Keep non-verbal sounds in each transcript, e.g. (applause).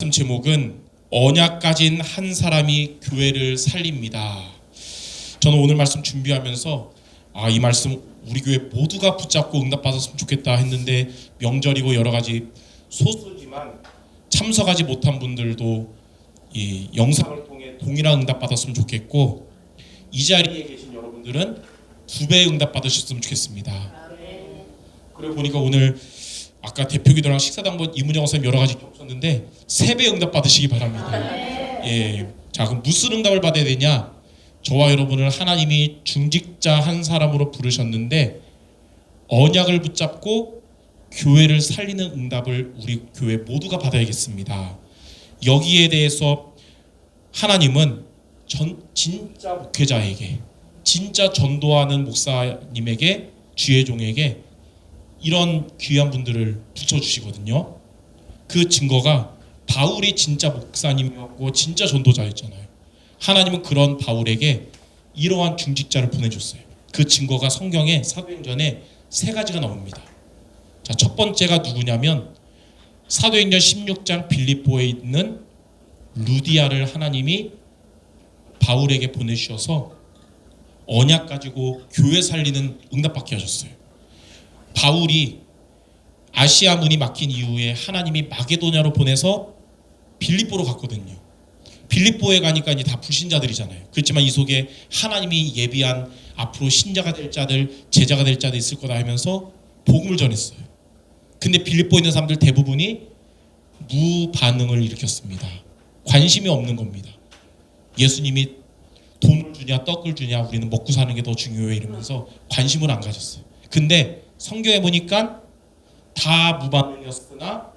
말씀 제목은 언약 가진 한 사람이 교회를 살립니다. 저는 오늘 말씀 준비하면서 아 이 말씀 우리 교회 모두가 붙잡고 응답받았으면 좋겠다 했는데 명절이고 여러 가지 소수지만 참석하지 못한 분들도 이 영상을 통해 동일한 응답받았으면 좋겠고 이 자리에 계신 여러분들은 두 배의 응답받으셨으면 좋겠습니다. 그래 보니까 오늘 아까 대표 기도랑 식사당번 이문영 선생님 여러 가지 겪었는데 세배 응답 받으시기 바랍니다. 예. 자, 그럼 무슨 응답을 받아야 되냐? 저와 여러분을 하나님이 중직자 한 사람으로 부르셨는데 언약을 붙잡고 교회를 살리는 응답을 우리 교회 모두가 받아야겠습니다. 여기에 대해서 하나님은 전 진짜 목회자에게 진짜 전도하는 목사님에게 주의 종에게 이런 귀한 분들을 붙여주시거든요. 그 증거가 바울이 진짜 목사님이었고 진짜 전도자였잖아요. 하나님은 그런 바울에게 이러한 중직자를 보내줬어요. 그 증거가 성경에 사도행전에 세 가지가 나옵니다. 자, 첫 번째가 누구냐면 사도행전 16장 빌립보에 있는 루디아를 하나님이 바울에게 보내주셔서 언약 가지고 교회 살리는 응답받게 하셨어요. 바울이 아시아 문이 막힌 이후에 하나님이 마게도냐로 보내서 빌립보로 갔거든요. 빌립보에 가니까 이제 다 불신자들이잖아요. 그렇지만 이 속에 하나님이 예비한 앞으로 신자가 될 자들, 제자가 될 자들 있을 거다 하면서 복음을 전했어요. 근데 빌립보에 있는 사람들 대부분이 무반응을 일으켰습니다. 관심이 없는 겁니다. 예수님이 돈을 주냐 떡을 주냐 우리는 먹고 사는 게 더 중요해 이러면서 관심을 안 가졌어요. 근데 성경에 보니까 다 무반응이었으나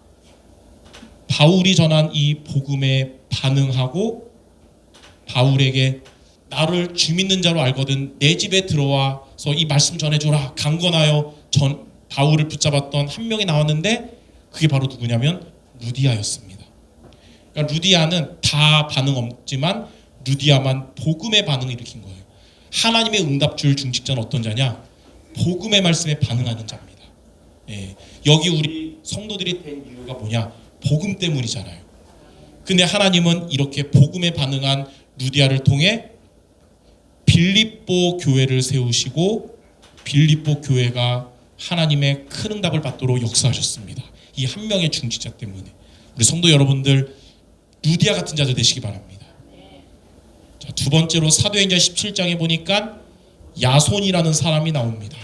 바울이 전한 이 복음에 반응하고 바울에게 나를 주 믿는 자로 알거든 내 집에 들어와서 이 말씀 전해줘라 강건하여 전 바울을 붙잡았던 한 명이 나왔는데 그게 바로 누구냐면 루디아였습니다. 그러니까 루디아는 다 반응 없지만 루디아만 복음의 반응을 일으킨 거예요. 하나님의 응답줄 중직자는 어떤 자냐? 복음의 말씀에 반응하는 자입니다. 예, 여기 우리 성도들이 된 이유가 뭐냐? 복음 때문이잖아요. 근데 하나님은 이렇게 복음에 반응한 루디아를 통해 빌립보 교회를 세우시고 빌립보 교회가 하나님의 큰 응답을 받도록 역사하셨습니다. 이 한 명의 중직자 때문에 우리 성도 여러분들 루디아 같은 자들 되시기 바랍니다. 자, 두 번째로 사도행전 17장에 보니까 야손이라는 사람이 나옵니다.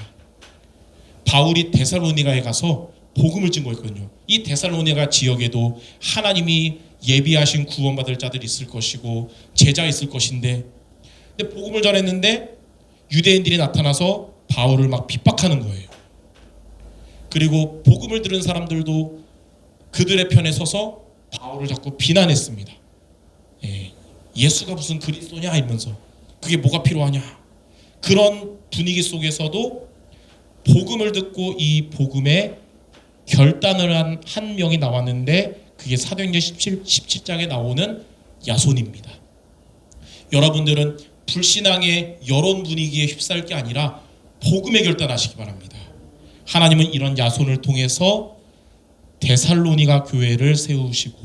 바울이 데살로니가에 가서 복음을 증거했거든요. 이 데살로니가 지역에도 하나님이 예비하신 구원받을 자들이 있을 것이고 제자 있을 것인데 근데 복음을 전했는데 유대인들이 나타나서 바울을 막 핍박하는 거예요. 그리고 복음을 들은 사람들도 그들의 편에 서서 바울을 자꾸 비난했습니다. 예, 예수가 무슨 그리스도냐 이러면서 그게 뭐가 필요하냐 그런 분위기 속에서도 복음을 듣고 이 복음에 결단을 한 한 명이 나왔는데 그게 사도행전 17, 17장에 나오는 야손입니다. 여러분들은 불신앙의 여론 분위기에 휩싸일 게 아니라 복음에 결단하시기 바랍니다. 하나님은 이런 야손을 통해서 데살로니가 교회를 세우시고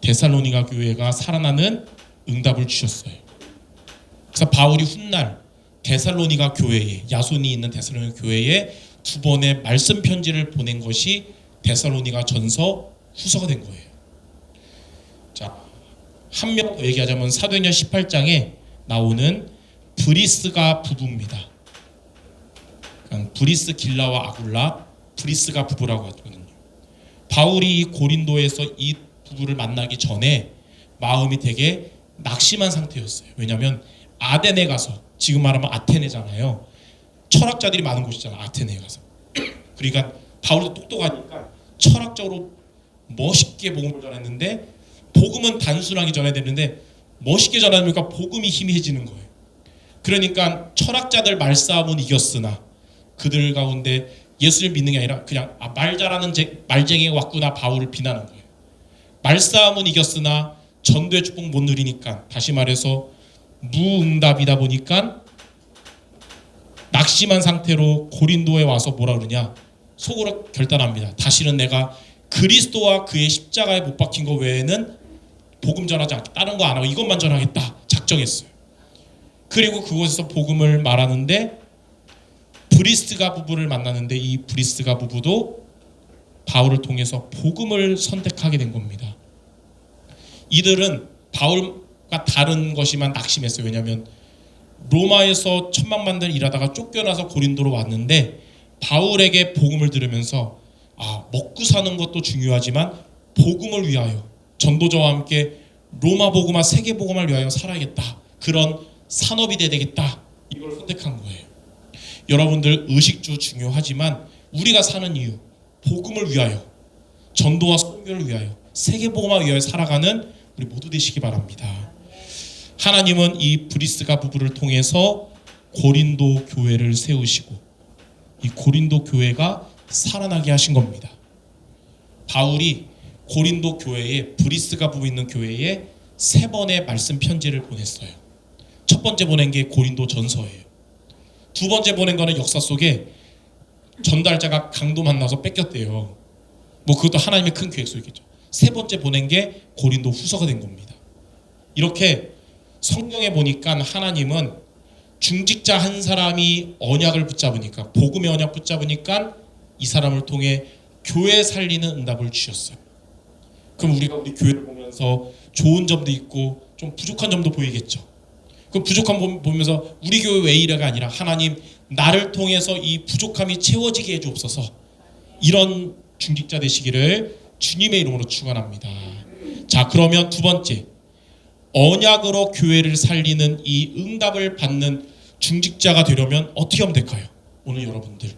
데살로니가 교회가 살아나는 응답을 주셨어요. 그래서 바울이 훗날 데살로니가 교회에 야손이 있는 데살로니가 교회에 두 번의 말씀 편지를 보낸 것이 데살로니가 전서 후서가 된 거예요. 자, 한명더 얘기하자면 사도행전 18장에 나오는 브리스가 부부입니다. 그러니까 브리스 길라와 아굴라, 브리스가 부부라고 하거든요. 바울이 고린도에서 이 부부를 만나기 전에 마음이 되게 낙심한 상태였어요. 왜냐하면 아덴에 가서 지금 말하면 아테네잖아요. 철학자들이 많은 곳이잖아. 아테네에 가서. (clears throat) 그러니까 바울도 똑똑하니까 철학적으로 멋있게 복음을 전했는데 복음은 단순하게 전해야 되는데 멋있게 전하니까 복음이 희미해지는 거예요. 그러니까 철학자들 말싸움은 이겼으나 그들 가운데 예수를 믿는 게 아니라 그냥 아, 말 잘하는 제, 말쟁이가 왔구나 바울을 비난한 거예요. 말싸움은 이겼으나 전도의 축복 못 누리니까 다시 말해서 무응답이다 보니까 낙심한 상태로 고린도에 와서 뭐라 그러냐 속으로 결단합니다. 다시는 내가 그리스도와 그의 십자가에 못 박힌 것 외에는 복음 전하지 않겠다. 다른 거 안 하고 이것만 전하겠다. 작정했어요. 그리고 그곳에서 복음을 말하는데 브리스가 부부를 만나는데 이 브리스가 부부도 바울을 통해서 복음을 선택하게 된 겁니다. 이들은 바울과 다른 것이만 낙심했어요. 왜냐하면 로마에서 천막만들 일하다가 쫓겨나서 고린도로 왔는데 바울에게 복음을 들으면서 아 먹고 사는 것도 중요하지만 복음을 위하여 전도자와 함께 로마 복음화 세계 복음을 위하여 살아야겠다 그런 산업이 돼야 되겠다 이걸 선택한 거예요. 여러분들 의식주 중요하지만 우리가 사는 이유 복음을 위하여 전도와 선교를 위하여 세계 복음화 위하여 살아가는 우리 모두 되시기 바랍니다. 하나님은 이 브리스가 부부를 통해서 고린도 교회를 세우시고 이 고린도 교회가 살아나게 하신 겁니다. 바울이 고린도 교회에 브리스가 부부 있는 교회에 세 번의 말씀 편지를 보냈어요. 첫 번째 보낸 게 고린도 전서예요. 두 번째 보낸 거는 역사 속에 전달자가 강도 만나서 뺏겼대요. 뭐 그것도 하나님의 큰 계획 속이겠죠. 세 번째 보낸 게 고린도 후서가 된 겁니다. 이렇게 성경에 보니까 하나님은 중직자 한 사람이 언약을 붙잡으니까 복음의 언약 붙잡으니까 이 사람을 통해 교회 살리는 응답을 주셨어요. 그럼 우리가 우리 교회를 보면서 좋은 점도 있고 좀 부족한 점도 보이겠죠. 그 부족한 점 보면서 우리 교회 왜 이래가 아니라 하나님 나를 통해서 이 부족함이 채워지게 해주옵소서. 이런 중직자 되시기를 주님의 이름으로 축원합니다. 자 그러면 두 번째 언약으로 교회를 살리는 이 응답을 받는 중직자가 되려면 어떻게 하면 될까요? 오늘 여러분들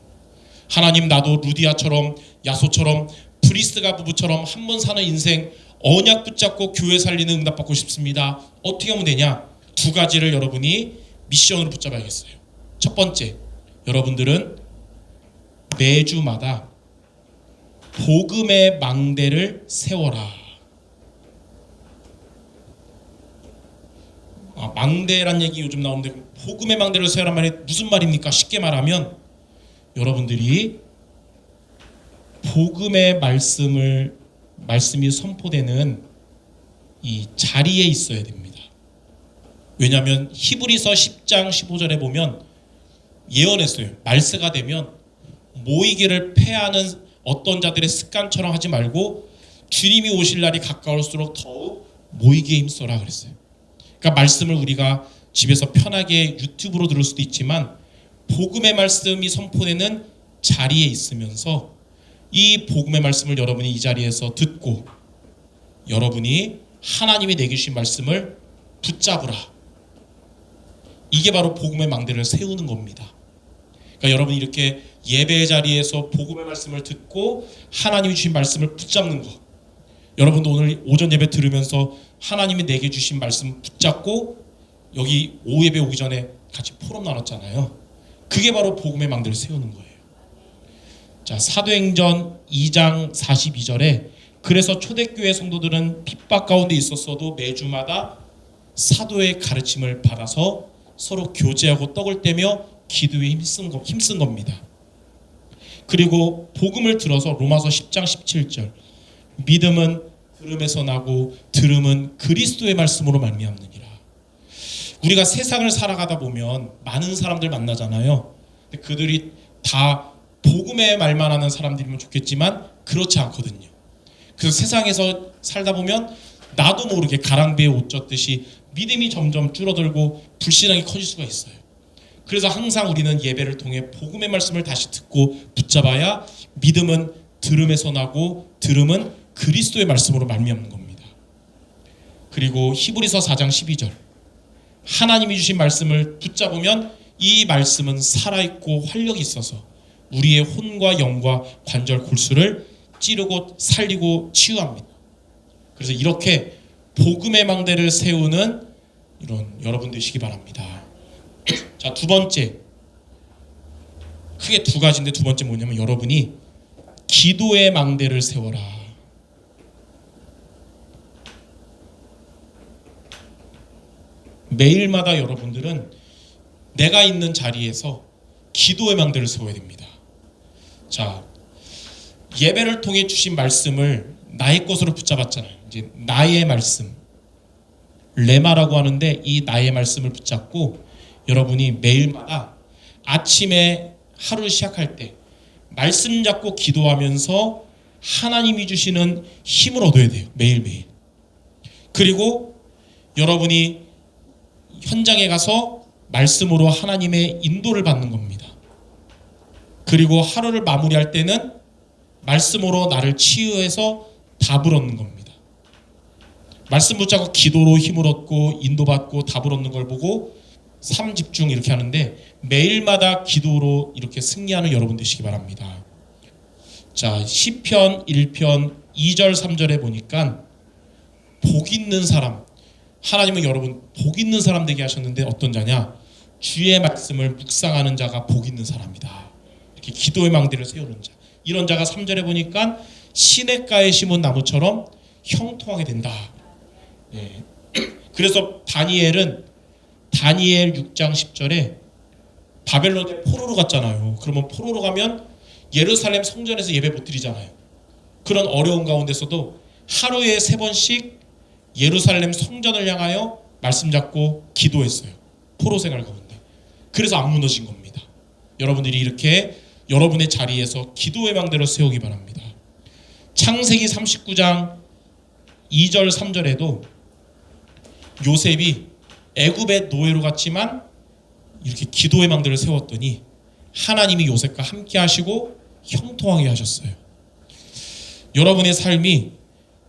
하나님 나도 루디아처럼 야소처럼 브리스가 부부처럼 한 번 사는 인생 언약 붙잡고 교회 살리는 응답 받고 싶습니다. 어떻게 하면 되냐? 두 가지를 여러분이 미션으로 붙잡아야겠어요. 첫 번째, 여러분들은 매주마다 복음의 망대를 세워라. 아, 망대란 얘기 요즘 나오는데 복음의 망대를 세우란 말이 무슨 말입니까? 쉽게 말하면 여러분들이 복음의 말씀을 말씀이 선포되는 이 자리에 있어야 됩니다. 왜냐하면 히브리서 10장 15절에 보면 예언했어요. 말세가 되면 모이기를 패하는 어떤 자들의 습관처럼 하지 말고 주님이 오실 날이 가까울수록 더욱 모이기에 힘써라 그랬어요. 그러니까 말씀을 우리가 집에서 편하게 유튜브로 들을 수도 있지만 복음의 말씀이 선포되는 자리에 있으면서 이 복음의 말씀을 여러분이 이 자리에서 듣고 여러분이 하나님이 내게 주신 말씀을 붙잡으라. 이게 바로 복음의 망대를 세우는 겁니다. 그러니까 여러분이 이렇게 예배 자리에서 복음의 말씀을 듣고 하나님이 주신 말씀을 붙잡는 거. 여러분도 오늘 오전 예배 들으면서 하나님이 내게 주신 말씀 붙잡고 여기 오후 예배 오기 전에 같이 포럼 나눴잖아요. 그게 바로 복음의 망대를 세우는 거예요. 자, 사도행전 2장 42절에 그래서 초대교회 성도들은 핍박 가운데 있었어도 매주마다 사도의 가르침을 받아서 서로 교제하고 떡을 떼며 기도에 힘쓴, 거, 힘쓴 겁니다. 그리고 복음을 들어서 로마서 10장 17절 믿음은 들음에서 나고 들음은 그리스도의 말씀으로 말미암느니라. 우리가 세상을 살아가다 보면 많은 사람들 만나잖아요. 근데 그들이 다 복음의 말만 하는 사람들이면 좋겠지만 그렇지 않거든요. 그래서 세상에서 살다 보면 나도 모르게 가랑비에 옷 젖듯이 믿음이 점점 줄어들고 불신앙이 커질 수가 있어요. 그래서 항상 우리는 예배를 통해 복음의 말씀을 다시 듣고 붙잡아야 믿음은 들음에서 나고 들음은 그리스도의 말씀으로 말미암는 겁니다. 그리고 히브리서 4장 12절 하나님이 주신 말씀을 붙잡으면 이 말씀은 살아있고 활력이 있어서 우리의 혼과 영과 관절 골수를 찌르고 살리고 치유합니다. 그래서 이렇게 복음의 망대를 세우는 이런 여러분 되시기 바랍니다. (clears throat) 자, 두 번째. 크게 두 가지인데 두 번째 뭐냐면 여러분이 기도의 망대를 세워라. 매일마다 여러분들은 내가 있는 자리에서 기도의 망대를 세워야 됩니다. 자, 예배를 통해 주신 말씀을 나의 것으로 붙잡았잖아요. 이제 나의 말씀 레마라고 하는데 이 나의 말씀을 붙잡고 여러분이 매일마다 아침에 하루 시작할 때 말씀 잡고 기도하면서 하나님이 주시는 힘을 얻어야 돼요. 매일매일. 그리고 여러분이 현장에 가서 말씀으로 하나님의 인도를 받는 겁니다. 그리고 하루를 마무리할 때는 말씀으로 나를 치유해서 답을 얻는 겁니다. 말씀 붙잡고 기도로 힘을 얻고 인도받고 답을 얻는 걸 보고 삶 집중 이렇게 하는데 매일마다 기도로 이렇게 승리하는 여러분 되시기 바랍니다. 자, 시편 1편 2절 3절에 보니까 복 있는 사람 하나님은 여러분 복 있는 사람 되게 하셨는데 어떤 자냐? 주의 말씀을 묵상하는 자가 복 있는 사람이다. 이렇게 기도의 망대를 세우는 자. 이런 자가 3절에 보니까 시냇가에 심은 나무처럼 형통하게 된다. 예. (clears throat) 그래서 다니엘은 다니엘 6장 10절에 바벨론에 포로로 갔잖아요. 그러면 포로로 가면 예루살렘 성전에서 예배 못 드리잖아요. 그런 어려운 가운데서도 하루에 세 번씩 예루살렘 성전을 향하여 말씀 잡고 기도했어요. 포로 생활 가운데. 그래서 안 무너진 겁니다. 여러분들이 이렇게 여러분의 자리에서 기도의 망대로 세우기 바랍니다. 창세기 39장 2절 3절에도 요셉이 애굽의 노예로 갔지만 이렇게 기도의 망대를 세웠더니 하나님이 요셉과 함께 하시고 형통하게 하셨어요. 여러분의 삶이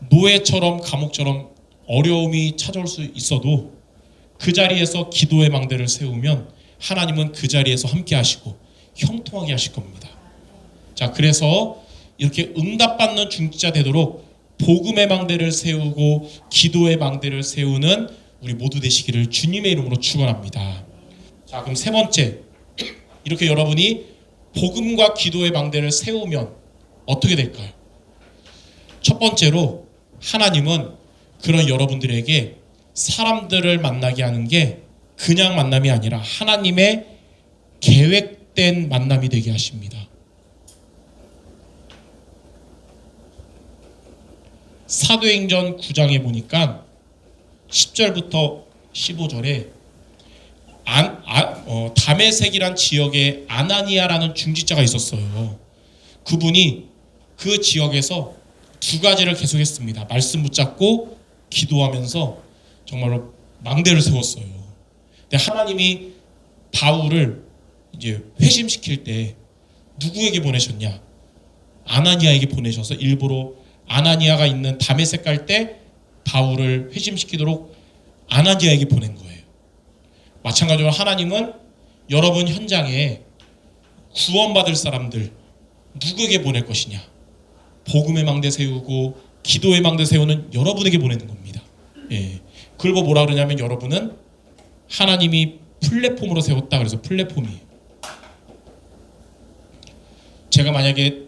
노예처럼 감옥처럼 어려움이 찾아올 수 있어도 그 자리에서 기도의 망대를 세우면 하나님은 그 자리에서 함께 하시고 형통하게 하실 겁니다. 자, 그래서 이렇게 응답받는 중지자 되도록 복음의 망대를 세우고 기도의 망대를 세우는 우리 모두 되시기를 주님의 이름으로 축원합니다. 자, 그럼 세 번째 이렇게 여러분이 복음과 기도의 망대를 세우면 어떻게 될까요? 첫 번째로 하나님은 그런 여러분들에게 사람들을 만나게 하는 게 그냥 만남이 아니라 하나님의 계획된 만남이 되게 하십니다. 사도행전 9장에 보니까 10절부터 15절에 안, 아, 어, 다메섹이란 지역에 아나니아라는 중지자가 있었어요. 그분이 그 지역에서 두 가지를 계속했습니다. 말씀 붙잡고 기도하면서 정말로 망대를 세웠어요. 근데 하나님이 바울을 이제 회심시킬 때 누구에게 보내셨냐? 아나니아에게 보내셔서 일부러 아나니아가 있는 다메섹 갈때 바울을 회심시키도록 아나니아에게 보낸 거예요. 마찬가지로 하나님은 여러분 현장에 구원받을 사람들 누구에게 보낼 것이냐? 복음의 망대 세우고 기도의 망대 세우는 여러분에게 보내는 겁니다. 예. 그리고 뭐라 그러냐면 여러분은 하나님이 플랫폼으로 세웠다 그래서 플랫폼이에요. 제가 만약에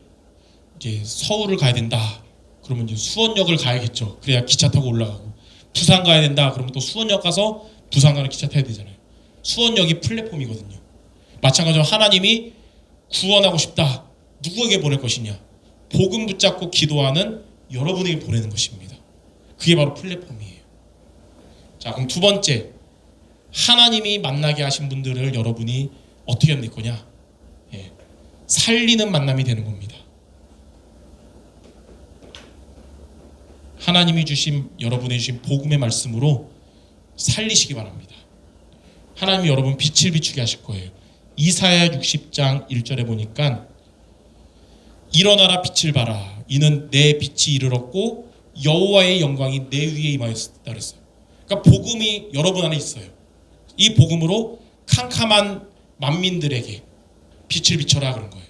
이제 서울을 가야 된다. 그러면 이제 수원역을 가야겠죠. 그래야 기차 타고 올라가고 부산 가야 된다. 그러면 또 수원역 가서 부산 가는 기차 타야 되잖아요. 수원역이 플랫폼이거든요. 마찬가지로 하나님이 구원하고 싶다. 누구에게 보낼 것이냐? 복음 붙잡고 기도하는 여러분에게 보내는 것입니다. 그게 바로 플랫폼이에요. 자, 그럼 두 번째. 하나님이 만나게 하신 분들을 여러분이 어떻게 만날 거냐? 예. 살리는 만남이 되는 겁니다. 하나님이 주신 여러분의 주신 복음의 말씀으로 살리시기 바랍니다. 하나님이 여러분 빛을 비추게 하실 거예요. 이사야 60장 1절에 보니까 일어나라 빛을 봐라 이는 내 빛이 이르렀고 여호와의 영광이 내 위에 임하였다 그랬어요. 그러니까 복음이 여러분 안에 있어요. 이 복음으로 캄캄한 만민들에게 빛을 비춰라 그런 거예요.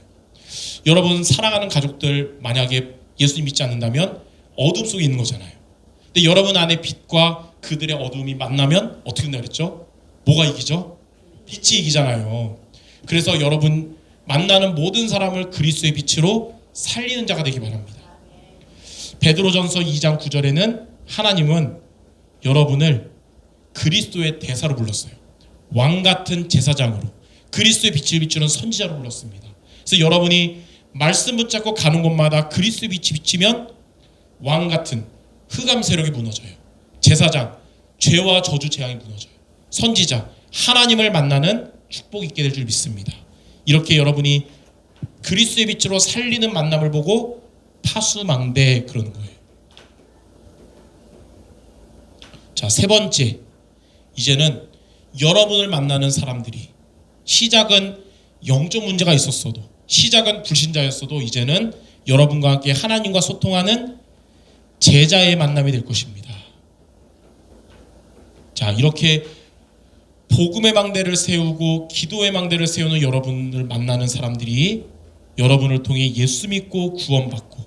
여러분 사랑하는 가족들 만약에 예수님 믿지 않는다면 어둠 속에 있는 거잖아요. 근데 여러분 안에 빛과 그들의 어둠이 만나면 어떻게 된다 그랬죠? 뭐가 이기죠? 빛이 이기잖아요. 그래서 여러분 만나는 모든 사람을 그리스도의 빛으로 살리는 자가 되기 바랍니다. 베드로전서 2장 9절에는 하나님은 여러분을 그리스도의 대사로 불렀어요. 왕 같은 제사장으로 그리스도의 빛을 비추는 선지자로 불렀습니다. 그래서 여러분이 말씀 붙잡고 가는 곳마다 그리스도 빛이 비치면 왕 같은 흑암 세력이 무너져요. 제사장 죄와 저주 재앙이 무너져요. 선지자 하나님을 만나는 축복 있게 될 줄 믿습니다. 이렇게 여러분이 그리스도의 빛으로 살리는 만남을 보고 파수망대 그러는 거예요. 자, 세 번째. 이제는 여러분을 만나는 사람들이 시작은 영적 문제가 있었어도 시작은 불신자였어도 이제는 여러분과 함께 하나님과 소통하는 제자의 만남이 될 것입니다. 자, 이렇게 복음의 망대를 세우고 기도의 망대를 세우는 여러분을 만나는 사람들이 여러분을 통해 예수 믿고 구원받고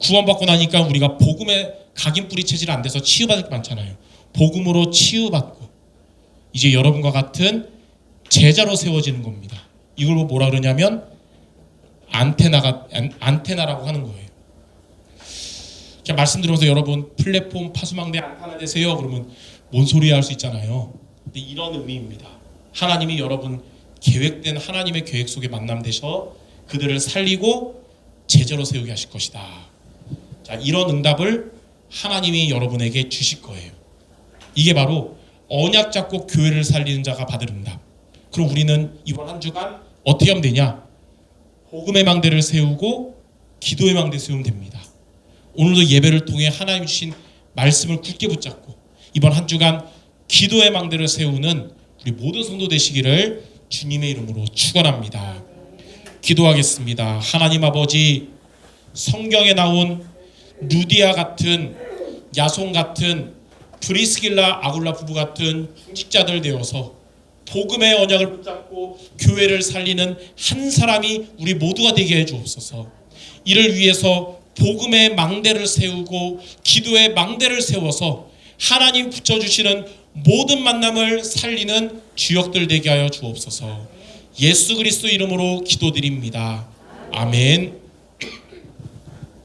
구원받고 나니까 우리가 복음의 각인 뿌리 체질 안 돼서 치유받을 게 많잖아요. 복음으로 치유받고 이제 여러분과 같은 제자로 세워지는 겁니다. 이걸 뭐라 그러냐면 안테나가 안, 안테나라고 하는 거예요. 그냥 말씀드리면서 여러분 플랫폼 파수망대 안테나 되세요. 그러면 뭔 소리야 할수 있잖아요. 근데 이런 의미입니다. 하나님이 여러분 계획된 하나님의 계획 속에 만남 되셔 그들을 살리고 제자로 세우게 하실 것이다. 자, 이런 응답을 하나님이 여러분에게 주실 거예요. 이게 바로 언약 잡고 교회를 살리는 자가 받을 응답. 그럼 우리는 이번 한 주간 어떻게 하면 되냐? 복음의 망대를 세우고 기도의 망대 세우면 됩니다. 오늘도 예배를 통해 하나님 주신 말씀을 굳게 붙잡고 이번 한 주간 기도의 망대를 세우는 우리 모든 성도 되시기를 주님의 이름으로 축원합니다. 기도하겠습니다. 하나님 아버지 성경에 나온 루디아 같은 야손 같은 브리스길라 아굴라 부부 같은 중직자들 되어서 복음의 언약을 붙잡고 교회를 살리는 한 사람이 우리 모두가 되게 해 주옵소서. 이를 위해서 복음의 망대를 세우고 기도의 망대를 세워서 하나님 붙여주시는 모든 만남을 살리는 주역들 되게 하여 주옵소서. 예수 그리스도 이름으로 기도드립니다. 아멘.